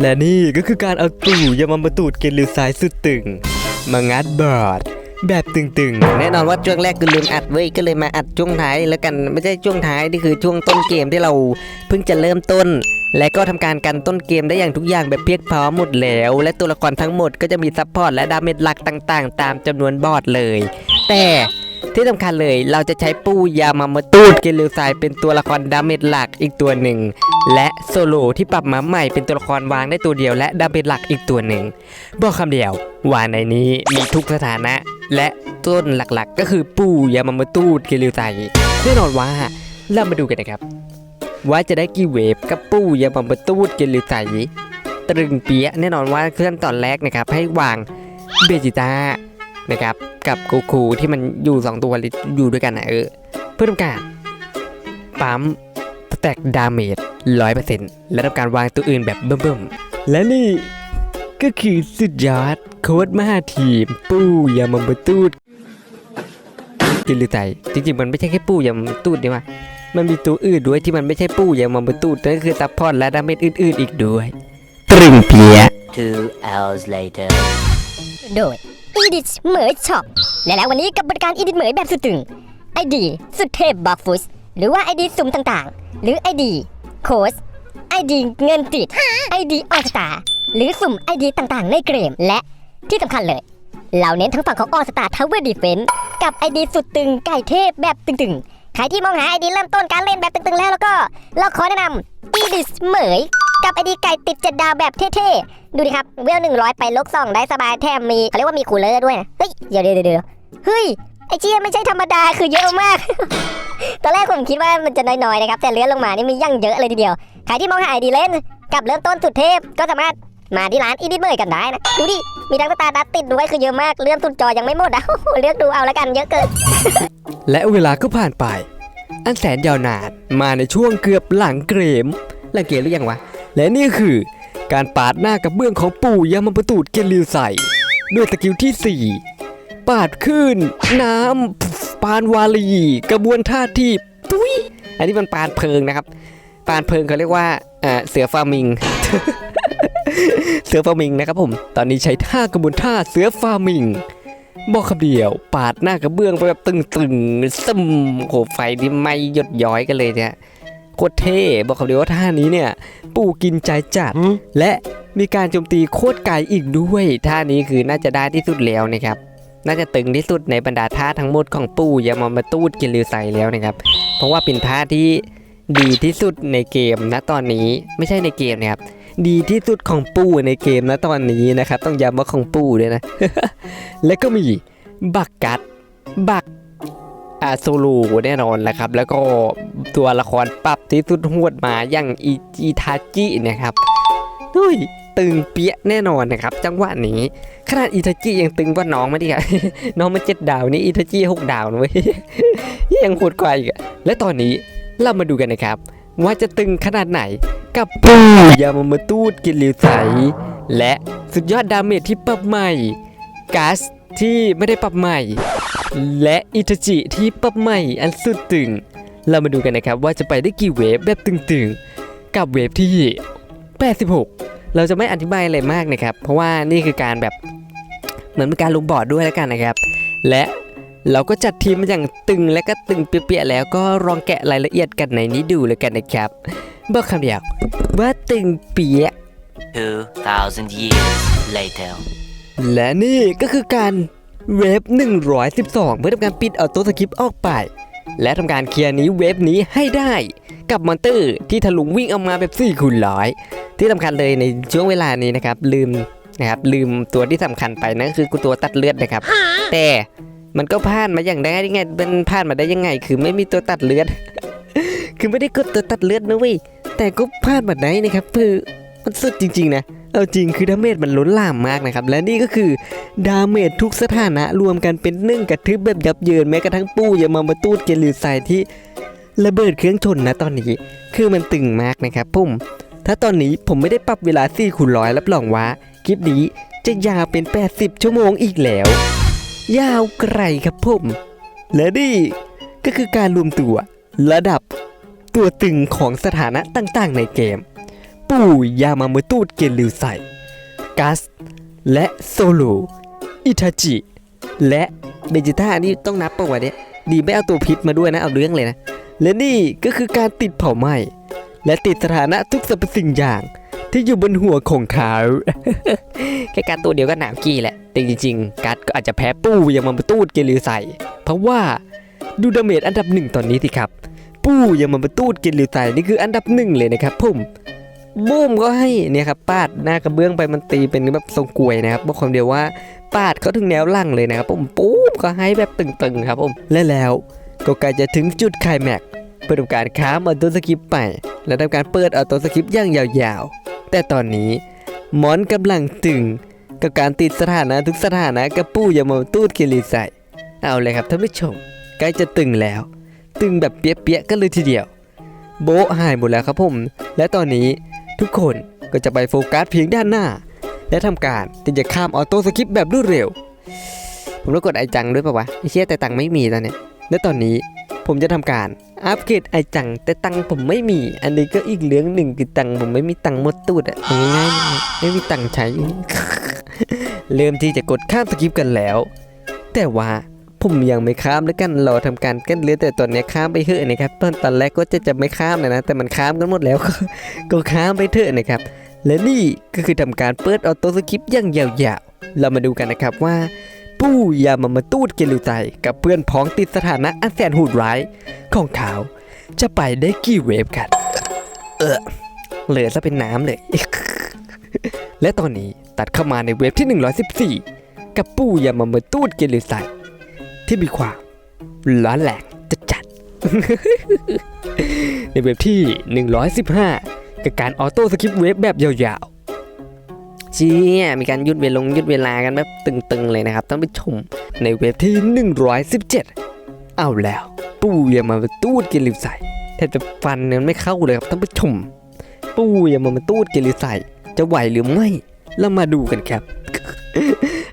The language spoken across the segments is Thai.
และนี่ก็คือการเอาตู่ยามามาตูดเกลิวซ้ายสุดตึง มางัดบอร์ดแบบตึงๆแน่นอนว่าช่วงแรกคือลืมอัดเว้ยก็เลยมาอัดช่วงท้ายแล้วกันไม่ใช่ช่วงท้ายนี่คือช่วงต้นเกมที่เราเพิ่งจะเริ่มต้น และก็ทำการกันต้นเกมได้อย่างทุกอย่างแบบเพียบพร้อมหมดแล้ว และตัวละครทั้งหมดก็จะมีซัพพอร์ตและดาเมจหลักต่างๆ ตามจำนวนบอร์ดเลย แต่ ที่สำคัญเลยเราจะใช้ปูยามามาตูดเกลิวไซเป็นตัวละครดาเมจหลักอีกตัวหนึ่ง และโซโลที่ปรับมาใหม่เป็นตัวละครวางได้ตัวเดียวและดาเมจหลักอีกตัวหนึ่ง บอกคำเดียวว่าในนี้มีทุกสถานะ และต้นหลักๆ ก็คือปูยามามาตูดเกลิวไตแน่นอนว่าเรามาดูกันนะครับ ว่าจะได้กี่เวฟกับปูยามามาตูดเกลิวไตตรึงเปียแน่นอนว่าเครื่องตอนแรกนะครับให้วางเบจิต้านะครับ กับโกคูที่มันอยู่สองตัวอยู่ด้วยกันนะเออ เพื่อทำการปั๊มสแต็กดาเมจร้อยเปอร์เซ็นต์และทำการวางตัวอื่นแบบเบิ่มๆ และนี่ก็คือสุดยอดโค้ดมหาทีม ปูยามามาตูดกินหรือไตจริงๆ มันไม่ใช่แค่ปูยามามาตูดนี่ว่ามันมีตัวอื่นด้วยที่มันไม่ใช่ปูยามามาตูดนั่นก็คือซัพพอร์ตและดาเมจอื่นๆอีกด้วย ตรึงเพีย Two hours later. โด ย Edit เหมยช็อปและแล้ววันนี้กับบริการ Edit เหมยแบบสุดตึง ID สุดเทพบัฟฟุสหรือว่า ID สุ่มต่างๆ หรือ ID โค้ด ID เงินติด ID ออสตาหรือสุ่ม ID ต่างๆ ในเกม และที่สำคัญเลย เราเน้นทั้งฝั่งของออสตาทาวเวอร์ดีเฟนกับ ID สุดตึงไก่เทพแบบตึงๆ ใครที่มองหา ID เริ่มต้นการเล่นแบบตึงๆแล้วแล้วก็ เราขอแนะนำ Edit เหมย กับ ID ไก่ติดเจ็ดดาวแบบเท่ๆ ดูดิครับ เวลหนึ่งร้อยไปลกสองได้สบายแถมมีเขาเรียกว่ามีคูลเลอร์ด้วยนะ เฮ้ย เดี๋ยวเดี๋ยวเดี๋ยวเฮ้ย ไอเชี่ยไม่ใช่ธรรมดาคือเยอะมาก ตอนแรกผมคิดว่ามันจะน้อยๆนะครับ แต่เลื่อนลงมานี่มียั่งเยอะเลยทีเดียว ใครที่มองหาไอดีเล่นกับเริ่มต้นสุดเทพก็สามารถมาที่ร้านอีดิเมย์กันได้นะ ดูดิ มีทั้งตาร์ดัตติดด้วยคือเยอะมากเลื่อนสุดจอยังไม่หมดอะเลือกดูเอาแล้วกันเยอะเกิน และเวลาก็ผ่านไป อันแสนยาวนานมาในช่วงเกือบหลังเกมหลังเกมหรือยังวะ และนี่คือ การปาดหน้ากับเบื้องของปู่ยามาประตูดเกลิวใส่ด้วยสกิลที่ 4 ปาดขึ้น น้ำปานวาลี กระบวนท่าที่ทุยอันนี้มันปานเพลิงนะครับ ปานเพลิงเขาเรียกว่าเสือฟามิง เสือฟามิงนะครับผม ตอนนี้ใช้ท่ากระบวนท่าเสือฟามิงบอกคำเดียว ปาดหน้ากระเบื้องไปแบบตึงๆซึมโหไฟนี่ไม่หยดย้อยกันเลยเนี่ย โคตรเท่บอกคำเดียวว่าท่านี้เนี่ย ปู่กินใจจัด และมีการโจมตีโคตรไกลอีกด้วย ท่านี้คือน่าจะได้ที่สุดแล้วนะครับ น่าจะตึงที่สุดในบรรดาท่าทั้งหมดของปู่ยามามาตูดกินลือใส่แล้วนะครับ เพราะว่าเป็นท่าที่ดีที่สุดในเกมณตอนนี้ไม่ใช่ในเกมนะครับดีที่สุดของปู่ในเกมณตอนนี้นะครับ ต้องย้ำว่าของปู่ด้วยนะ และก็มีบักกัด บัก อาโซลูแน่นอนแหละครับ แล้วก็ตัวละครปรับที่สุดหวดมาอย่างอิจิทาจินะครับเฮ้ยตึงเปี้ยแน่นอนนะครับ จังหวะนี้ขนาดอิทาจิยังตึงกว่าน้องไม่ดีอะน้องมันเจ็ดดาวนี่อิทาจิหกดาวนะเว้ยยังโหดกว่าอีกและตอนนี้เรามาดูกันนะครับ ว่าจะตึงขนาดไหนกับปูยามามาตูดกินลิวใส และสุดยอดดาเมจที่ปรับใหม่ก๊าซที่ไม่ได้ปรับใหม่ และอิทาจิที่ปรับใหม่อันสุดตึง เรามาดูกันนะครับว่าจะไปได้กี่เวฟแบบตึงๆ กับเวฟที่ 86 เราจะไม่อธิบายอะไรมากนะครับ เพราะว่านี่คือการแบบเหมือนเป็นการลงบอร์ดด้วยแล้วกันนะครับ และเราก็จัดทีมมาอย่างตึงและก็ตึงเปี้ยๆแล้วก็ลองแกะรายละเอียดกันในนี้ดูเลยกันนะครับบอกคำเดียวว่าตึงเปี้ย Two thousand years later. และนี่ก็คือการ เวฟ112 เพื่อทำการปิดเอาตัวสคริปต์ออกไป และทำการเคลียร์หนี้เวฟนี้ให้ได้ กับมอนเตอร์ที่ทะลุวิ่งออกมาแบบ4คูณร้อยที่สำคัญเลยในช่วงเวลานี้นะครับ ลืมนะครับลืมตัวที่สำคัญไปนั่นก็คือกูตัวตัดเลือดนะครับ แต่มันก็พลาดมาอย่างได้ยังไงมันพลาดมาได้ยังไง คือไม่มีตัวตัดเลือด คือไม่ได้กดตัวตัดเลือดนะเว้ยแต่ก็พลาดมาได้นะครับคือมันสุดจริง ๆ นะ เอาจริงคือดาเมจมันล้นหลามมากนะครับ และนี่ก็คือดาเมจทุกสถานะรวมกันเป็นนึ่งกระทึบแบบยับเยินแม้กระทั่งปู้อย่ามามาตูดเกลิวไซที่ระเบิดเครื่องชนนะตอนนี้ คือมันตึงมากนะครับผมถ้าตอนนี้ผมไม่ได้ปรับเวลา4คูณร้อยรับรองว่าคลิปนี้จะยาวเป็น 80 ชั่วโมงอีกแล้ว ยาวไกลครับผม และนี่ก็คือการรวมตัวระดับตัวตึงของสถานะต่างๆในเกม ปู่ยามามุตูดเกลิวไซกัส และโซโล อิทาจิ และเบจิต้านี่ต้องนับปะวะเนี่ยดีไม่เอาตัวพิษมาด้วยนะ เอาเรื่องเลยนะ และนี่ก็คือการติดเผาไหม้และติดสถานะทุกสรรพสิ่งอย่าง ที่อยู่บนหัวของเขาแค่การตัวเดียวก็หนาวกี้แหละ แต่จริงๆ การก็อาจจะแพ้ปู้ยังมามาตูดเกลิวใส่ เพราะว่าดูดาเมจอันดับหนึ่งตอนนี้สิครับ ปู้ยังมามาตูดเกลิวใส่นี่คืออันดับหนึ่งเลยนะครับผม บูมก็ให้เนี่ยครับปาดหน้ากระเบื้องไปมันตีเป็นแบบทรงกลวยนะครับบอกความเดียวว่าปาดเขาถึงแนวล่างเลยนะครับผมปู๊บก็ให้แบบตึงๆครับผมและแล้วก็ใกล้จะถึงจุดไคลแม็กเพื่อทำการค้ามออโต้สกิปไป และทำการเปิดออโต้สกิปอย่างยาวๆ แต่ตอนนี้หมอนกำลังตึงกับการติดสถานะทุกสถานะกับปู้ยามาตูดเกลิใส่เอาเลยครับท่านผู้ชมใกล้จะตึงแล้ว ตึงแบบเปี้ยๆกันเลยทีเดียว โบหายหมดแล้วครับผม และตอนนี้ ทุกคนก็จะไปโฟกัสเพียงด้านหน้า และทำการที่จะข้ามออโต้สกิปแบบรวดเร็ว ผมต้องกดไอจังด้วยปะวะไอเชี่ยแต่ตังไม่มีตอนนี้และตอนนี้ผมจะทำการอัปเกรดไอจัง แต่ตังผมไม่มี อันนี้ก็อีกเรื่องหนึ่งคือตังผมไม่มีตังหมดตูดอะเอาง่ายๆไม่มีตังใช้ เริ่มที่จะกดข้ามสกิปกันแล้ว แต่ว่า ผมยังไม่ข้ามแล้วกันรอทำการกันเลือแต่ตอนเนี้ยข้ามไปเถอะนะครับตอนตอนแรกก็จะจะไม่ข้ามเลยนะแต่มันข้ามกันหมดแล้วก็ข้ามไปเถอะนะครับ และนี่ก็คือทำการเปิดออโต้สกิปอย่างยาวๆเรามาดูกันนะครับว่าปู้ยามามาตูดเกลิวไตกับเพื่อนพ้องติดสถานะอันแสนโหูดร้ายของเขาจะไปได้กี่เวฟกัน เออเหลือซะเป็นน้ำเลย และตอนนี้ตัดเข้ามาในเวฟที่ 114 กับปู้ยามามาตูดเกลิวไต ที่มีความร้อนแรงจะจัด ในเวฟที่ 115 กับการออโต้สกิปเวฟแบบยาวๆเชี่ยมีการยุดเวลงยุดเวลากันแบบตึงๆเลยนะครับท่านผู้ชมในเวฟที่ 117 เอาแล้วปูอย่ามาตูดกินลิวใส่แทบจะฟันเนี่ยมันไม่เข้าเลยครับท่านผู้ชมปูอย่ามาตูดกินลิวใส่จะไหวหรือไม่เรามาดูกันครับ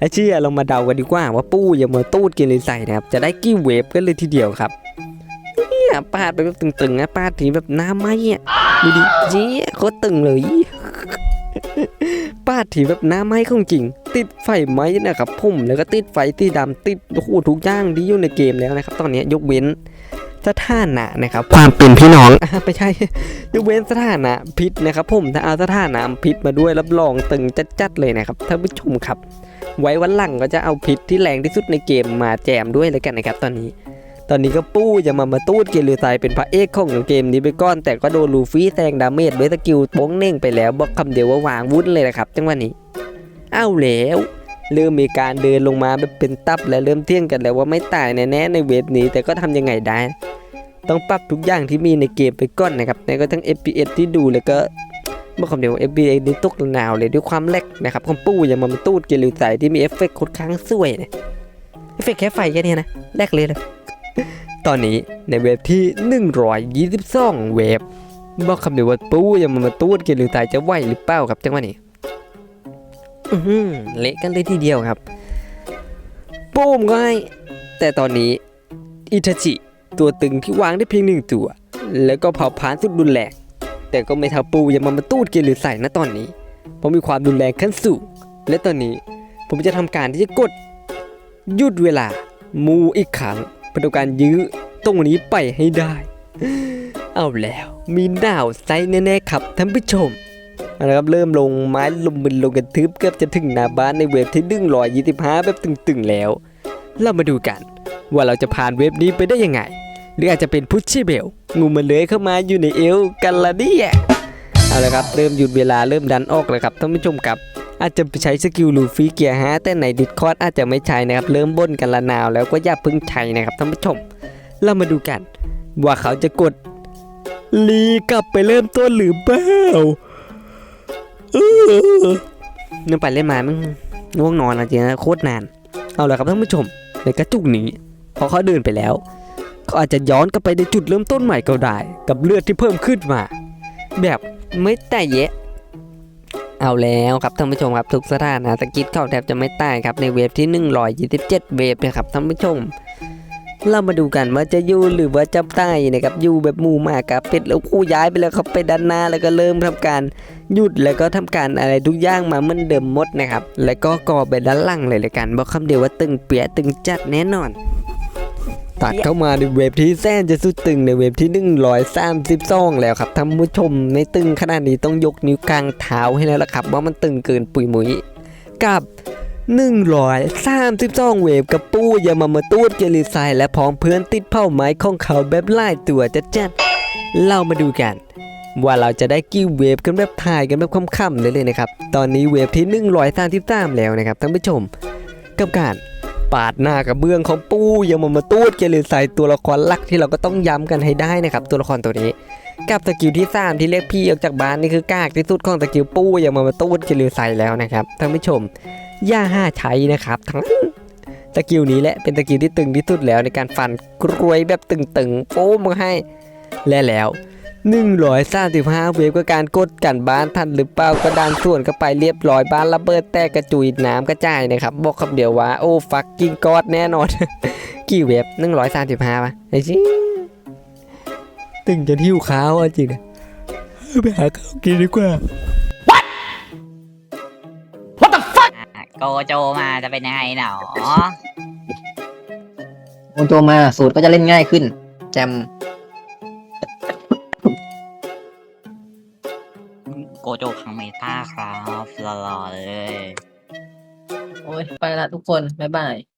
ไอเชี่ยเรามาเดากันดีกว่าว่าปูอย่ามาตูดกินลิวใส่นะครับจะได้กี่เวฟกันเลยทีเดียวครับเนี่ยปาดไปแบบตึงๆนะปาดทีแบบหน้าไหมอะดูดิเจี๊ยโคตรตึงเลยป้าดถีแบบหน้าไม้ของจริง ติดไฟไหม้นะครับผมแล้วก็ติดไฟที่ดำติดโอ้โหทุกอย่างที่อยู่ในเกมแล้วนะครับ ตอนนี้ยกเว้นสถานะนะครับความเป็นพี่น้องอะไม่ใช่ยกเว้นสถานะพิษนะครับผมถ้าเอาสถานะพิษมาด้วยรับรองตึงจัดๆเลยนะครับท่านผู้ชมครับ ไว้วันหลังก็จะเอาพิษที่แรงที่สุดในเกมมาแจมด้วยเลยกันนะครับตอนนี้ ตอนนี้ก็ปู้จะมามาตูดเกลือไซเป็นพระเอกของเกมนี้ไปก้อน แต่ก็โดนลูฟี่แซงดาเมจด้วยสกิลโป้งเน่งไปแล้วบอกคำเดียวว่าวางวุ้นเลยนะครับจังหวะนี้เอาแล้วเริ่มมีการเดินลงมาแบบเป็นตับและเริ่มเที่ยงกันแล้วว่าไม่ตายแน่ๆในเวฟนี้แต่ก็ทำยังไงได้ ต้องปรับทุกอย่างที่มีในเกมไปก่อนนะครับแล้วก็ทั้ง FPS ที่ดูแล้วก็ บอคำเดียว FPS นี่ตกหนาวเลยด้วยความแลกนะครับของปู้ยังมามาตูดเกลือไซที่มีเอฟเฟกต์ค่อนข้างสวยเนี่ยเอฟเฟกต์แค่ไฟแค่นี้นะแลกเลยเลย ตอนนี้ในเวฟที่ 122 เวฟบอกคำเดียวว่าปู้ยังมามาตูดกินหรือตายจะไหวหรือเปล่าครับจังหวะนี้อื้อหือเละกันเลยทีเดียวครับปูมก็ให้แต่ตอนนี้อิทาจิตัวตึงที่วางได้เพียงหนึ่งตัว แล้วก็เผาผลาญสุดรุนแรง แต่ก็ไม่เท่าปูยังมามาตูดกินหรือใส่นะตอนนี้ เพราะมีความรุนแรงขั้นสูง และตอนนี้ผมจะทำการที่จะกดหยุดเวลามูอีกครั้งเพื่อต้องการยื้อตรงนี้ไปให้ได้ เอาแล้วมีดาวไซแน่ๆครับท่านผู้ชมเอาละครับเริ่มลงไม้ลงมือลงกันทึบเกือบจะถึงหน้าบ้านในเวฟที่ดึงรอยยี่สิบห้าแบบตึงๆแล้ว เรามาดูกัน ว่าเราจะผ่านเวฟนี้ไปได้ยังไง หรืออาจจะเป็นพุชชี่เบลงูมันเลื้อยเข้ามาอยู่ในเอวกันละเนี่ยเอาละครับเริ่มหยุดเวลาเริ่มดันออกแล้วครับท่านผู้ชมครับอาจจะใช้สกิลลูฟี่เกียร์ฮะแต่ในดิสคอร์ดอาจจะไม่ใช้นะครับเริ่มบ่นกันละนาวแล้วก็อย่าพิ่งใช้นะครับท่านผู้ชม เรามาดูกัน ว่าเขาจะกดลีกลับไปเริ่มต้นหรือเปล่าเออนึกไปเล่นมามึงง่วงนอนอะจริงนะโคตรนาน เอาละครับท่านผู้ชมในกระจุกนี้พอเขาเดินไปแล้ว เขาอาจจะย้อนกลับไปในจุดเริ่มต้นใหม่ก็ได้ กับเลือดที่เพิ่มขึ้นมา แบบไม่แต่แยะ เอาแล้วครับท่านผู้ชมครับทุกสถานะสกิทเข้าแทบจะไม่ตายครับในเวฟที่127 เวฟนะครับท่านผู้ชม เรามาดูกันว่าจะอยู่หรือว่าจะตายนะครับอยู่แบบมูมากครับเป็ดแล้วคู่ย้ายไปแล้วครับไปด้านหน้าแล้วก็เริ่มทำการหยุดแล้วก็ทำการอะไรทุกอย่างมาเหมือนเดิมหมดนะครับแล้วก็ก่อไปด้านหลังเลยละกันบอกคำเดียวว่าตึงเปียตึงจัดแน่นอน ตัดเข้ามาในเว็บที่แสนจะสุดตึงในเว็บที่132แล้วครับท่านผู้ชมในตึงขนาดนี้ต้องยกนิ้วกลางเท้าให้แล้วล่ะครับ ว่ามันตึงเกินปุยมุยกับ132เวฟกับปู้ยามามาตูดเจลิไซและพ้องเพื่อนติดเป้าหมายของเขาแบบไล่ตัวจัดจัดเรามาดูกัน ว่าเราจะได้กี่เวฟกันแบบถ่ายกันแบบค่ำๆเลยเลยนะครับ ตอนนี้เวฟที่ 133 แล้วนะครับท่านผู้ชม กับการ ปาดหน้ากับเบื้องของปูยามามาตูดเจลิไซตัวละครหลักที่เราก็ต้องย้ำกันให้ได้นะครับ ตัวละครตัวนี้ กับสกิลที่ 3 ที่เรียกพี่ออกจากบ้านนี่คือกากที่สุดของสกิลปูยามามาตูดเจลิไซแล้วนะครับท่านผู้ชมอย่าห้าใช้นะครับทั้งสกิลนี้แหละเป็นสกิลที่ตึงที่สุดแล้วในการฟันกรวยแบบตึงๆโป้มาให้และแล้ว 135 เวฟกับการกดกันบ้านทันหรือเปล่าก็ดันส่วนเข้าไปเรียบร้อยบ้านระเบิดแตกกระจุยน้ำกระจายนะครับ บอกคำเดียวว่า โอ้ฟักกิ้งกอดแน่นอน กี่เวฟ135ป่ะไอ้ชิตึงจะทิ้วข้าวอะจริงนะไปหาข้าวกินดีกว่าโกโจมาจะเป็นยังไงหนอโอนตัวมาสูตรก็จะเล่นง่ายขึ้น แจม คังเมตาครับหล่อๆเลย โอ้ยไปละทุกคน บ๊ายบาย